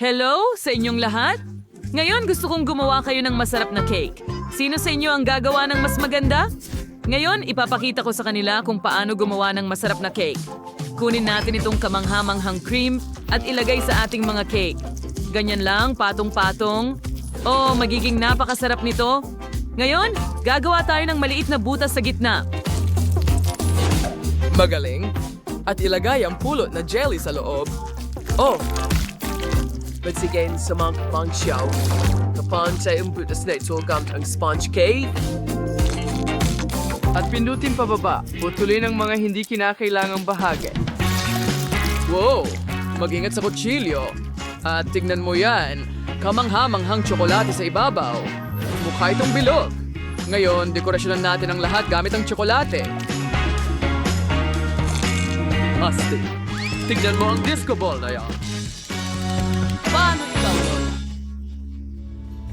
Hello sa inyong lahat? Ngayon gusto kong gumawa kayo ng masarap na cake. Sino sa inyo ang gagawa ng mas maganda? Ngayon, ipapakita ko sa kanila kung paano gumawa ng masarap na cake. Kunin natin itong kamanghamanghang cream at ilagay sa ating mga cake. Ganyan lang, patong-patong. Oh, magiging napakasarap nito. Ngayon, gagawa tayo ng maliit na butas sa gitna. Magaling. At ilagay ang pulot na jelly sa loob. Oh! Magsigay sa mga kapang siyaw. Kapang sa imbutas na gamit ang sponge cake. At pindutin pababa, putulin ang mga hindi kinakailangang bahagi. Wow! Mag-ingat sa kutsilyo. At tignan mo yan. Kamanghamanghang tsokolate sa ibabaw. Mukha itong bilog. Ngayon, dekorasyonan natin ang lahat gamit ang tsokolate. Asti, tignan mo ang disco ball na yan. Paano ikaw yun?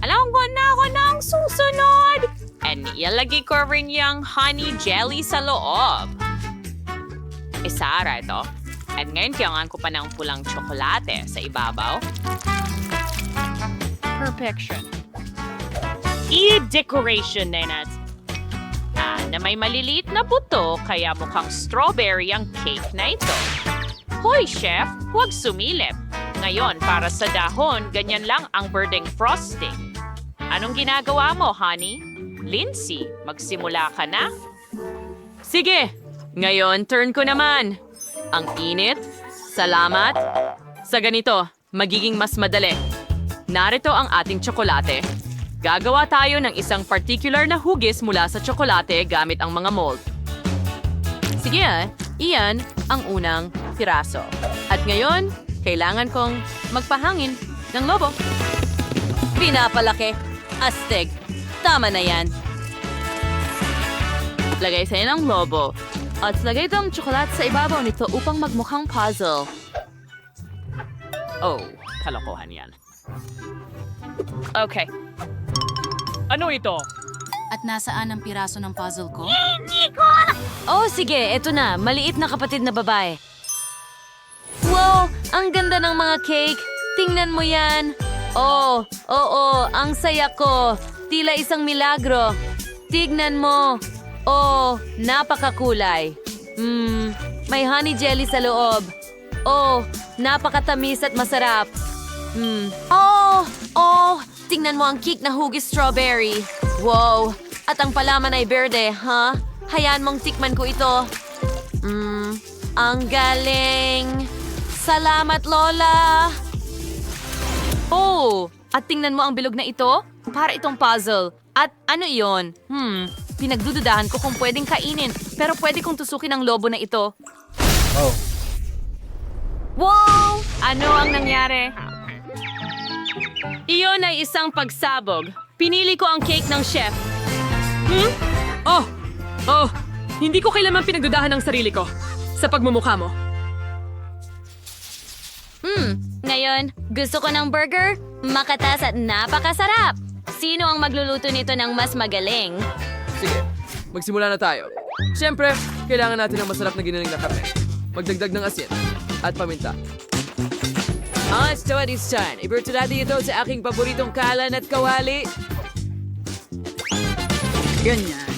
Alam ko na ako ng susunod. And ilagay ko rin yung honey jelly sa loob. Isara ito. At ngayon kailangan ko pa ng pulang tsokolate sa ibabaw. Perfection. I-decoration na nat. Ah, na may maliliit na buto kaya mukhang strawberry ang cake na ito. Hoy, chef, huwag sumilip. Ngayon, para sa dahon, ganyan lang ang birding frosting. Anong ginagawa mo, honey? Lindsay, magsimula ka na? Sige, ngayon turn ko naman. Ang init. Salamat. Sa ganito, magiging mas madali. Narito ang ating tsokolate. Gagawa tayo ng isang particular na hugis mula sa tsokolate gamit ang mga mold. Sige, ah, iyan ang unang piraso. At ngayon, kailangan kong magpahangin ng lobo. Pinapalaki. Astig. Tama na yan. Lagay sa'yo ng lobo. At lagay itong tsokolate sa ibabaw nito upang magmukhang puzzle. Oh, kalokohan yan. Okay. Ano ito? At nasaan ang piraso ng puzzle ko? Oh, sige, eto na. Maliit na kapatid na babae. Wow! Ang ganda ng mga cake! Tingnan mo yan! Oh, oo, ang saya ko. Tila isang milagro. Tignan mo. Oh, napakakulay. Hmm, may honey jelly sa loob. Oh, napakatamis at masarap. Hmm. Oh, oh, tingnan mo ang cake na hugis strawberry. Wow, at ang palaman ay berde, ha? Hayaan mong tikman ko ito. Hmm, ang galing. Salamat, Lola. Oh, at tingnan mo ang bilog na ito? Para itong puzzle. At ano iyon? Hmm, pinagdududahan ko kung pwedeng kainin. Pero pwede kong tusukin ang lobo na ito. Oh. Wow! Ano ang nangyari? Iyon ay isang pagsabog. Pinili ko ang cake ng chef. Hmm? Oh! Oh! Hindi ko kailanman pinagdudahan ng sarili ko sa pagmumukha mo. Ngayon, gusto ko ng burger, makatas at napakasarap. Sino ang magluluto nito ng mas magaling? Sige, magsimula na tayo. Siyempre, kailangan natin ng masarap na giniling na karne. Magdagdag ng asin at paminta. Ah, this time, iberto natin ito sa aking paboritong kalan at kawali. Ganyan.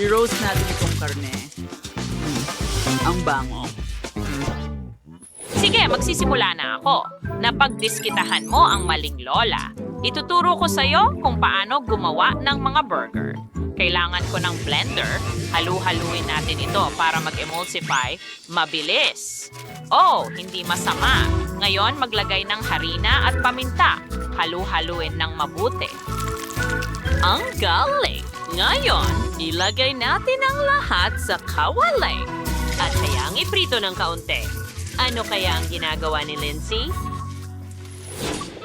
I-roast natin itong karne. Hmm. Ang bango. Sige, magsisimula na ako. Napagdiskitahan mo ang maling lola. Ituturo ko sa'yo kung paano gumawa ng mga burger. Kailangan ko ng blender. Halu-haluin natin ito para mag-emulsify. Mabilis. Oh, hindi masama. Ngayon, maglagay ng harina at paminta. Halu-haluin ng mabuti. Ang galing! Ngayon, ilagay natin ang lahat sa kawali. At hayang iprito ng kaunti. Ano kaya ang ginagawa ni Lindsay?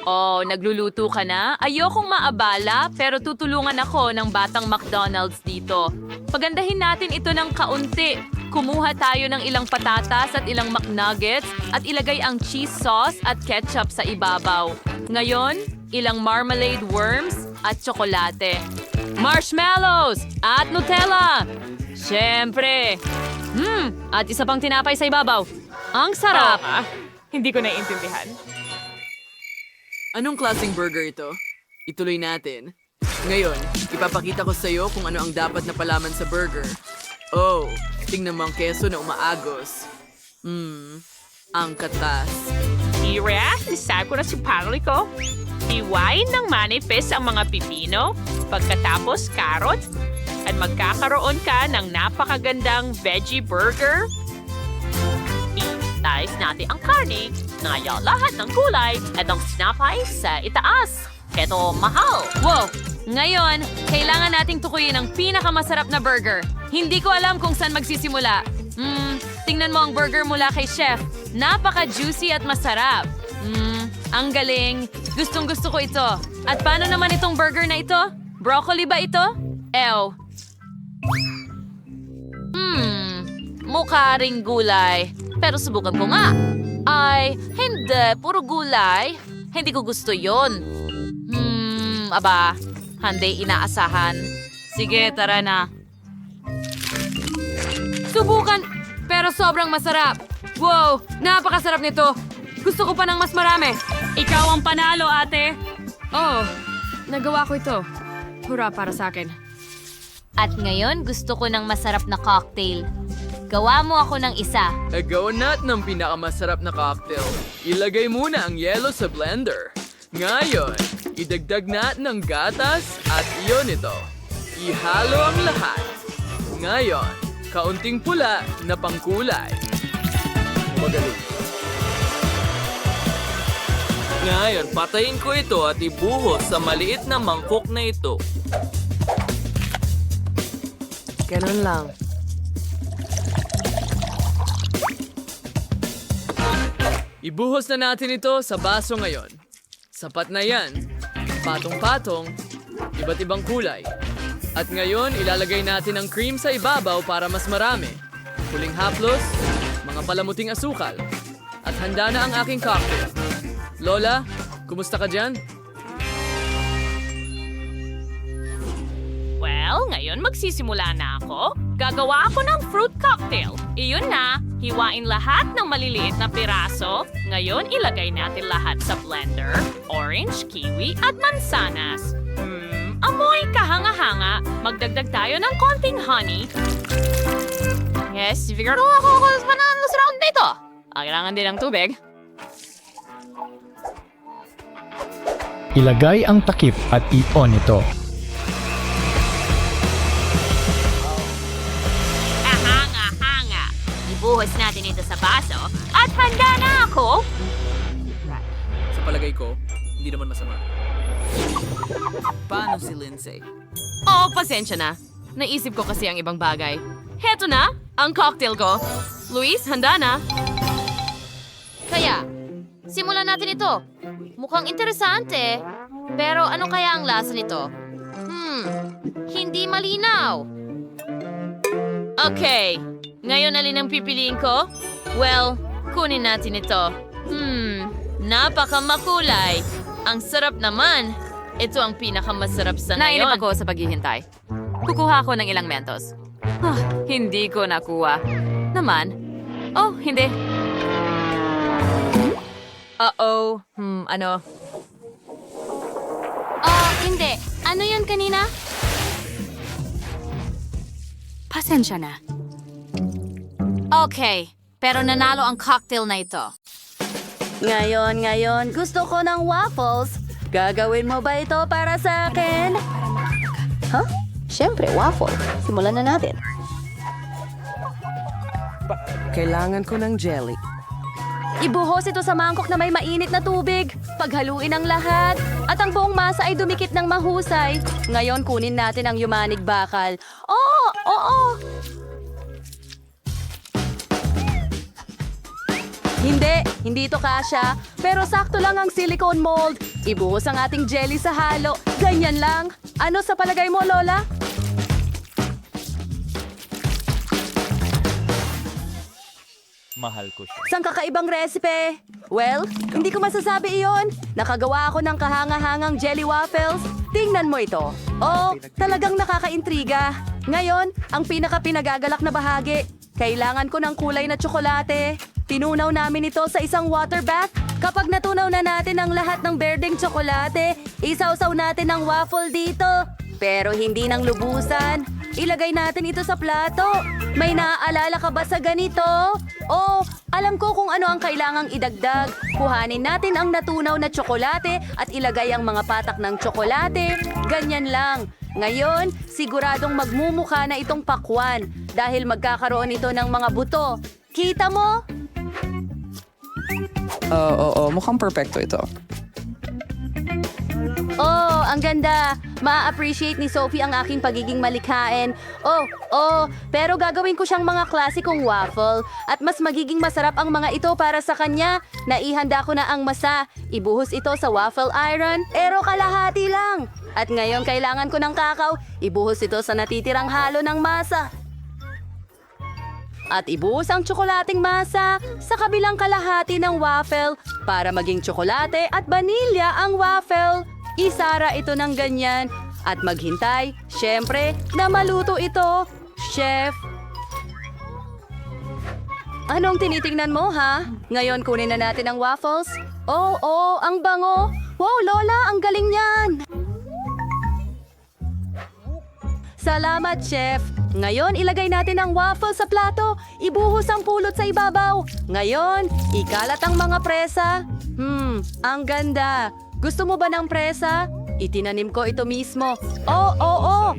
Oh, nagluluto ka na? Ayokong maabala, pero tutulungan ako ng batang McDonald's dito. Pagandahin natin ito ng kaunti. Kumuha tayo ng ilang patatas at ilang McNuggets at ilagay ang cheese sauce at ketchup sa ibabaw. Ngayon, ilang marmalade worms at tsokolate. Marshmallows at Nutella! Siyempre! Hmm, at isa pang tinapay sa ibabaw. Ang sarap! hindi ko naiintindihan. Anong klaseng burger ito? Ituloy natin. Ngayon, ipapakita ko sa iyo kung ano ang dapat na palaman sa burger. Oh, tingnan mo ang keso na umaagos. Hmm, ang katas. Ira, isabi ko na si Pangli ko. Iwain ng manifest ang mga pipino, pagkatapos carrots, at magkakaroon ka ng napakagandang veggie burger. Itais natin ang karne, ngaya lahat ng gulay, at ang sinapay sa itaas. Keto mahal. Wow! Ngayon, kailangan nating tukuyin ang pinakamasarap na burger. Hindi ko alam kung saan magsisimula. Hmm, tingnan mo ang burger mula kay chef. Napaka-juicy at masarap. Hmm, ang galing. Gustong gusto ko ito. At paano naman itong burger na ito? Broccoli ba ito? Ew. Hmm, mukha ring gulay. Pero subukan ko nga. Ay, hindi. Puro gulay. Hindi ko gusto yon. Hmm, aba. Hindi inaasahan. Sige, tara na. Subukan, pero sobrang masarap. Wow, napakasarap nito. Gusto ko pa ng mas marami. Ikaw ang panalo, ate. Oh, nagawa ko ito. Hura para sa akin. At ngayon, gusto ko ng masarap na cocktail. Gawa mo ako ng isa. Nagawa natin ng pinakamasarap na cocktail. Ilagay muna ang yelo sa blender. Ngayon, idagdag natin ang gatas at iyon ito. Ihalo ang lahat. Ngayon, kaunting pula na pangkulay. Magaling. Ngayon, patayin ko ito at ibuhos sa maliit na mangkok na ito. Ganun lang. Ibuhos na natin ito sa baso ngayon. Sapat na yan. Patong-patong, iba't ibang kulay. At ngayon, ilalagay natin ang cream sa ibabaw para mas marami. Huling haplos, mga palamuting asukal. At handa na ang aking cocktail. Lola, kumusta ka dyan? Well, ngayon magsisimula na ako. Gagawa ako ng fruit cocktail. Iyon na, hiwain lahat ng maliliit na piraso. Ngayon, ilagay natin lahat sa blender. Orange, kiwi, at mansanas. Hmm, amoy kahanga-hanga. Magdagdag tayo ng konting honey. Yes, siguro ako ako sa sa round nito. Ah, kailangan din ng tubig. Ilagay ang takip at i-on ito. Ibuhos natin ito sa baso at handa na ako. Sa palagay ko, hindi naman masama. Paano si Lindsay? Oh, pasensya na. Naisip ko kasi ang ibang bagay. Heto na, ang cocktail ko. Luis, handa na. Kaya, simulan natin ito. Mukhang interesante. Pero ano kaya ang lasa nito? Hmm, hindi malinaw. Okay, ngayon alin ang pipiliin ko? Well, kunin natin ito. Hmm, napakamakulay. Ang sarap naman. Ito ang pinakamasarap sa ngayon. Nainip ako sa paghihintay. Kukuha ko ng ilang mentos. Ah, hindi ko nakuha. Naman. Oh, hindi. Uh-oh. Hmm, ano? Ah, hindi. Ano yun kanina? Pasensya na. Okay, pero nanalo ang cocktail na ito. Ngayon, ngayon, gusto ko ng waffles. Gagawin mo ba ito para sa akin? Huh? Siyempre, waffle. Simulan na natin. Kailangan ko ng jelly. Ibuhos ito sa mangkok na may mainit na tubig. Paghaluin ang lahat. At ang buong masa ay dumikit ng mahusay. Ngayon, kunin natin ang yumanig bakal. Oo, oo. Hindi, hindi ito kasya. Pero sakto lang ang silicone mold. Ibuhos ang ating jelly sa halo. Ganyan lang. Ano sa palagay mo, Lola? Mahal ko siya. Sang kakaibang recipe? Well, hindi ko masasabi iyon. Nakagawa ako ng kahanga-hangang jelly waffles. Tingnan mo ito. Oh, talagang nakakaintriga. Ngayon, ang pinaka-pinagagalak na bahagi. Kailangan ko ng kulay na tsokolate. Tinunaw namin ito sa isang water bath. Kapag natunaw na natin ang lahat ng berdeng tsokolate, isawsaw natin ang waffle dito. Pero hindi ng lubusan. Ilagay natin ito sa plato. May naaalala ka ba sa ganito? Oh, alam ko kung ano ang kailangang idagdag. Kuhanin natin ang natunaw na tsokolate at ilagay ang mga patak ng tsokolate. Ganyan lang. Ngayon, siguradong magmumukha na itong pakwan dahil magkakaroon ito ng mga buto. Kita mo? Oo, oo, mukhang perfecto ito. Oh, ang ganda. Ma-appreciate ni Sophie ang aking pagiging malikhain. Oh, oh, pero gagawin ko siyang mga klasikong waffle at mas magiging masarap ang mga ito para sa kanya. Naihanda ko na ang masa. Ibuhos ito sa waffle iron, pero kalahati lang. At ngayon kailangan ko ng kakao. Ibuhos ito sa natitirang halo ng masa. At ibuhos ang tsokolating masa sa kabilang kalahati ng waffle para maging tsokolate at vanilya ang waffle. Isara ito ng ganyan at maghintay, syempre, na maluto ito. Chef, Anong tinitingnan mo, ha? Ngayon kunin na natin ang waffles. Oh, oh, ang bango. Wow, Lola, ang galing niyan. Salamat, Chef. Ngayon, ilagay natin ang waffle sa plato. Ibuhos ang pulot sa ibabaw. Ngayon, ikalat ang mga presa. Hmm, ang ganda. Gusto mo ba ng presa? Itinanim ko ito mismo. Oh, oh, oh!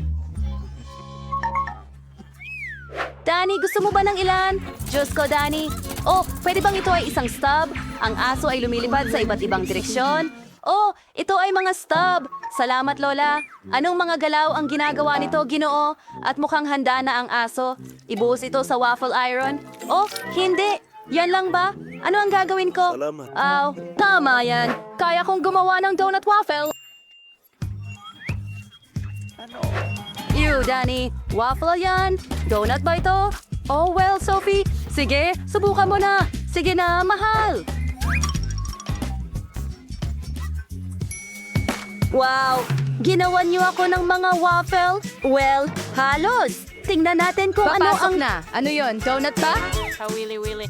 Danny, gusto mo ba ng ilan? Diyos ko, Danny. Oh, pwede bang ito ay isang stub? Ang aso ay lumilipad sa iba't ibang direksyon. Oh, ito ay mga stub. Salamat, Lola. Anong mga galaw ang ginagawa nito, Ginoo? At mukhang handa na ang aso. Ibuhos ito sa waffle iron. Oh, hindi. Yan lang ba? Ano ang gagawin ko? Salamat. Aw, tama yan. Kaya kong gumawa ng donut waffle. Ew, Danny. Waffle yan. Donut ba ito? Oh, well, Sophie. Sige, subukan mo na. Sige na, mahal. Wow! Ginawan niyo ako ng mga waffle? Well, halos. Tingnan natin kung ano ang... na. Ano yon? Donut ba? Kawili-wili.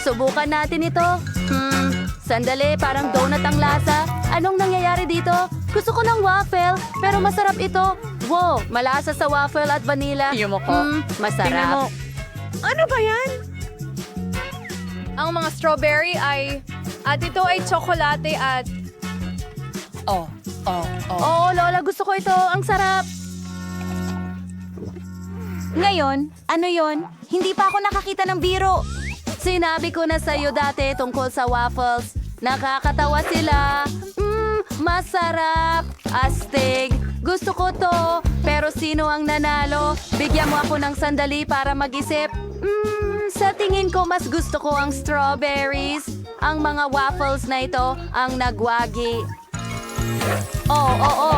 Subukan natin ito. Hmm, sandali, parang donut ang lasa. Anong nangyayari dito? Gusto ko ng waffle, pero masarap ito. Wow, malasa sa waffle at vanilla. Iyo mo ko. Hmm, masarap. Ano ba yan? Ang mga strawberry ay... At ito ay tsokolate at... Oh, oh, oh. Oo, Lola, gusto ko ito. Ang sarap. Ngayon, ano yon? Hindi pa ako nakakita ng biro. Sinabi ko na sa'yo dati tungkol sa waffles. Nakakatawa sila. Mmm, masarap. Astig. Gusto ko to. Pero sino ang nanalo? Bigyan mo ako ng sandali para mag-isip. Mmm, sa tingin ko mas gusto ko ang strawberries. Ang mga waffles na ito ang nagwagi. Oo, oo.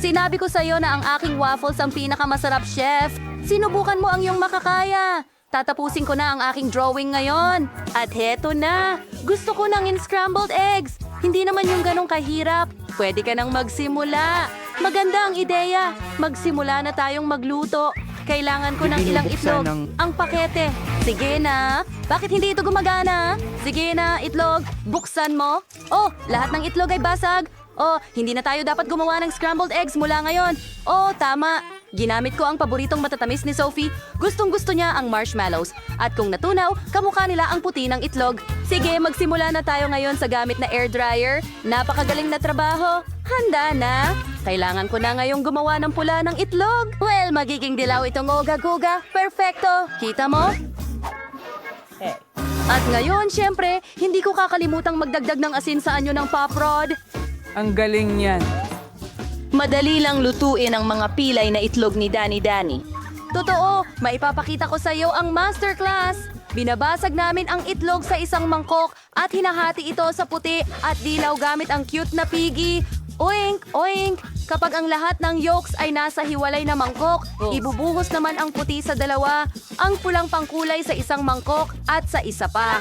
Sinabi ko sa'yo na ang aking waffles ang pinakamasarap, chef. Sinubukan mo ang iyong makakaya. Tatapusin ko na ang aking drawing ngayon. At heto na. Gusto ko ng in-scrambled eggs. Hindi naman yung ganong kahirap. Pwede ka nang magsimula. Maganda ang ideya. Magsimula na tayong magluto. Kailangan ko ng ilang itlog. Ang pakete. Sige na. Bakit hindi ito gumagana? Sige na, itlog. Buksan mo. Oh, lahat ng itlog ay basag. Oh, hindi na tayo dapat gumawa ng scrambled eggs mula ngayon. Oh, tama. Ginamit ko ang paboritong matatamis ni Sophie. Gustong gusto niya ang marshmallows. At kung natunaw, kamukha nila ang puti ng itlog. Sige, magsimula na tayo ngayon sa gamit na air dryer. Napakagaling na trabaho. Handa na. Kailangan ko na ngayong gumawa ng pula ng itlog. Well, magiging dilaw itong oga-goga. Perfecto. Kita mo? At ngayon, syempre, hindi ko kakalimutang magdagdag ng asin sa anyo ng pop rod. Ang galing niyan. Madali lang lutuin ang mga pilay na itlog ni Danny Danny. Totoo, maipapakita ko sa iyo ang masterclass. Binabasag namin ang itlog sa isang mangkok at hinahati ito sa puti at dilaw gamit ang cute na piggy. Oink, oink! Kapag ang lahat ng yolks ay nasa hiwalay na mangkok, ibubuhos naman ang puti sa dalawa, ang pulang pangkulay sa isang mangkok at sa isa pa.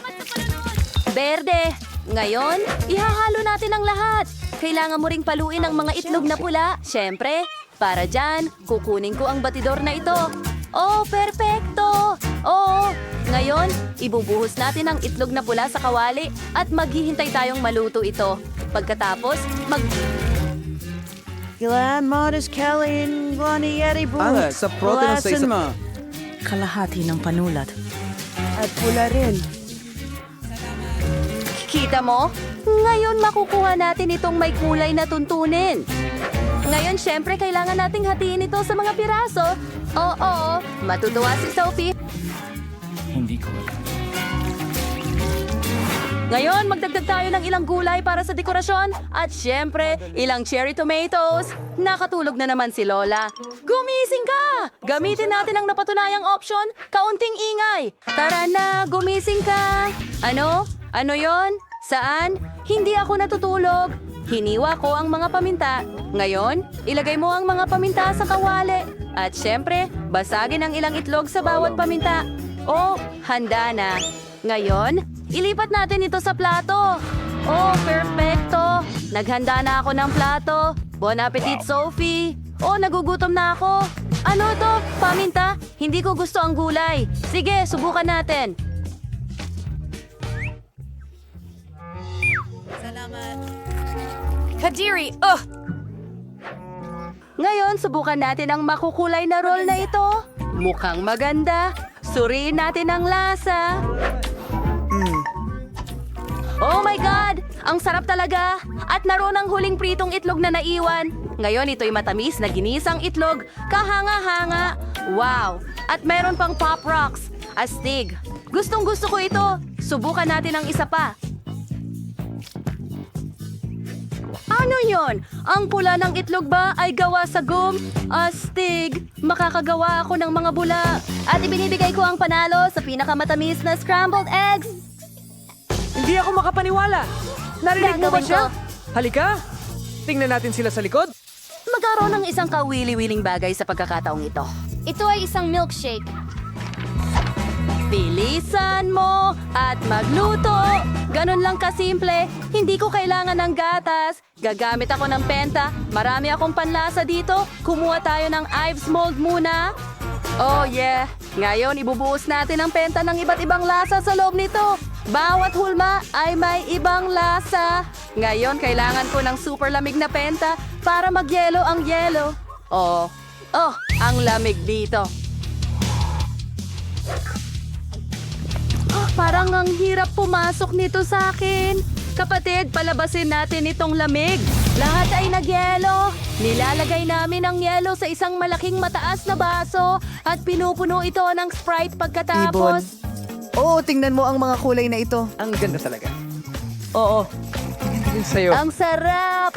Berde. Ngayon, ihahalo natin ang lahat. Kailangan mo ring paluin ang mga itlog na pula. Siyempre, para dyan, kukunin ko ang batidor na ito. Oh, perfecto! Oo, Ngayon, ibubuhos natin ang itlog na pula sa kawali at maghihintay tayong maluto ito. Pagkatapos, mag... Ala, sa protein sa isa... Kita mo? Ngayon makukuha natin itong may kulay na tuntunin. Ngayon, syempre, kailangan nating hatiin ito sa mga piraso. Oo, matutuwa si Sophie. Hindi ko alam. Ngayon, magdagdag tayo ng ilang gulay para sa dekorasyon. At syempre, ilang cherry tomatoes. Nakatulog na naman si Lola. Gumising ka! Gamitin natin ang napatunayang option, kaunting ingay. Tara na, gumising ka! Ano? Ano yon? Saan? Hindi ako natutulog. Hiniwa ko ang mga paminta. Ngayon, ilagay mo ang mga paminta sa kawali. At syempre, basagin ang ilang itlog sa bawat paminta. Oh, handa na. Ngayon, ilipat natin ito sa plato. Oh, perfecto. Naghanda na ako ng plato. Bon appetit, Sophie. Oh, nagugutom na ako. Ano to? Paminta? Hindi ko gusto ang gulay. Sige, subukan natin. Kadiri, ugh! Ngayon, subukan natin ang makukulay na roll na ito. Mukhang maganda. Suriin natin ang lasa. Oh my God! Ang sarap talaga! At naroon ang huling pritong itlog na naiwan. Ngayon, ito'y matamis na ginisang itlog. Kahanga-hanga. Wow! At meron pang Pop Rocks. Astig. Gustong gusto ko ito. Subukan natin ang isa pa. Ano yon? Ang pula ng itlog ba ay gawa sa gum? Astig! Makakagawa ako ng mga bula. At ibinibigay ko ang panalo sa pinakamatamis na scrambled eggs. Hindi ako makapaniwala! Narinig mo ba siya? ko. Halika! Tingnan natin sila sa likod. Magkaroon ng isang kawili-wiling bagay sa pagkakataong ito. Ito ay isang milkshake. Bilisan mo at magluto. Ganon lang kasimple. Hindi ko kailangan ng gatas. Gagamit ako ng penta. Marami akong panlasa dito. Kumuha tayo ng Ives mold muna. Oh yeah. Ngayon ibubuhos natin ang penta ng iba't ibang lasa sa loob nito. Bawat hulma ay may ibang lasa. Ngayon kailangan ko ng super lamig na penta para magyelo ang yelo. Oh, oh, ang lamig dito. Parang ang hirap pumasok nito sa akin. Kapatid, palabasin natin itong lamig. Lahat ay nagyelo. Nilalagay namin ang yelo sa isang malaking mataas na baso at pinupuno ito ng Sprite pagkatapos. Oo, tingnan mo ang mga kulay na ito. Ang ganda talaga. Oo. Sa'yo. Ang sarap!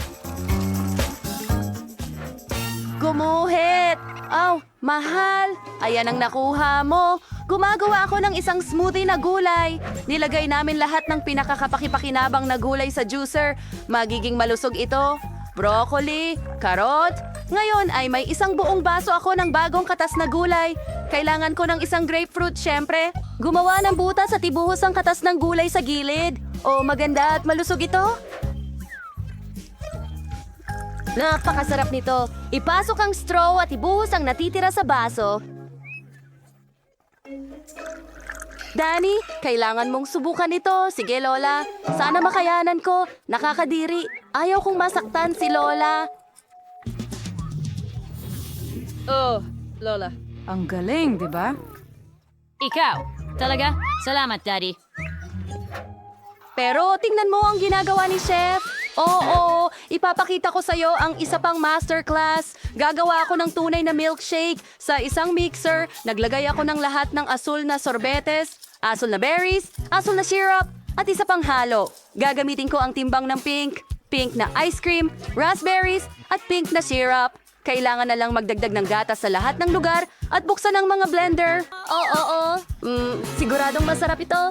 Gumuhit! Aw, mahal! Ayan ang nakuha mo. Gumagawa ako ng isang smoothie na gulay. Nilagay namin lahat ng pinakakapakipakinabang na gulay sa juicer. Magiging malusog ito. Broccoli, karot. Ngayon ay may isang buong baso ako ng bagong katas na gulay. Kailangan ko ng isang grapefruit, syempre. Gumawa ng butas at ibuhos ang katas ng gulay sa gilid. O maganda at malusog ito. Napakasarap nito. Ipasok ang straw at ibuhos ang natitira sa baso. Danny, kailangan mong subukan ito. Sige, Lola. Sana makayanan ko. Nakakadiri. Ayaw kong masaktan si Lola. Oh, Lola. Ang galing, di ba? Ikaw, talaga? Salamat, Daddy. Pero tingnan mo ang ginagawa ni Chef. Oo, ipapakita ko sa'yo ang isa pang masterclass. Gagawa ako ng tunay na milkshake. Sa isang mixer, naglagay ako ng lahat ng asul na sorbetes, asul na berries, asul na syrup, at isa pang halo. Gagamitin ko ang timbang ng pink, pink na ice cream, raspberries, at pink na syrup. Kailangan na lang magdagdag ng gatas sa lahat ng lugar at buksan ang mga blender. Oo, oo, oo. Mm, siguradong masarap ito.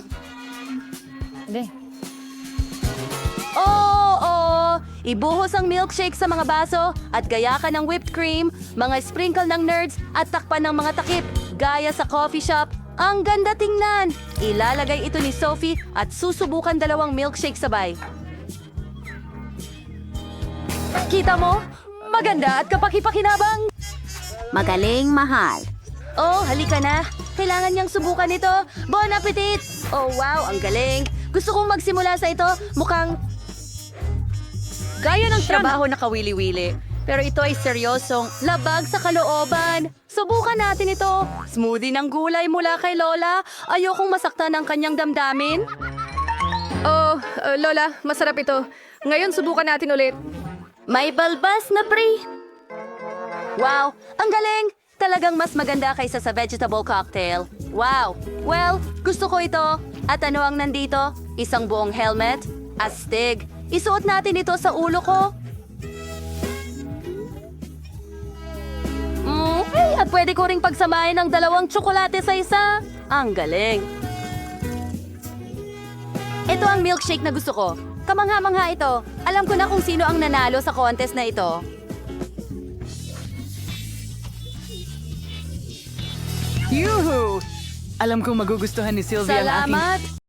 Oo, oo. Ibuhos ang milkshake sa mga baso at gaya ka ng whipped cream, mga sprinkle ng nerds at takpan ng mga takip, gaya sa coffee shop. Ang ganda tingnan! Ilalagay ito ni Sophie at susubukan dalawang milkshake sabay. Kita mo? Maganda at kapakipakinabang! Magaling, mahal. Oh, halika na. Kailangan niyang subukan ito. Bon appetit! Oh wow, ang galing. Gusto kong magsimula sa ito. Mukhang gaya ng trabaho na kawili-wili. Pero ito ay seryosong labag sa kalooban. Subukan natin ito. Smoothie ng gulay mula kay Lola. Ayokong masaktan ang kanyang damdamin. Oh, uh, Lola, masarap ito. Ngayon, subukan natin ulit. May balbas na pre. Wow, ang galing! Talagang mas maganda kaysa sa vegetable cocktail. Wow! Well, gusto ko ito. At ano ang nandito? Isang buong helmet? Astig. Isuot natin ito sa ulo ko. Okay, at pwede ko ring pagsamahin ang dalawang tsokolate sa isa. Ang galing. Ito ang milkshake na gusto ko. Kamangha-mangha ito. Alam ko na kung sino ang nanalo sa contest na ito. Yuhu! Alam kong magugustuhan ni Sylvia ang aking Salamat!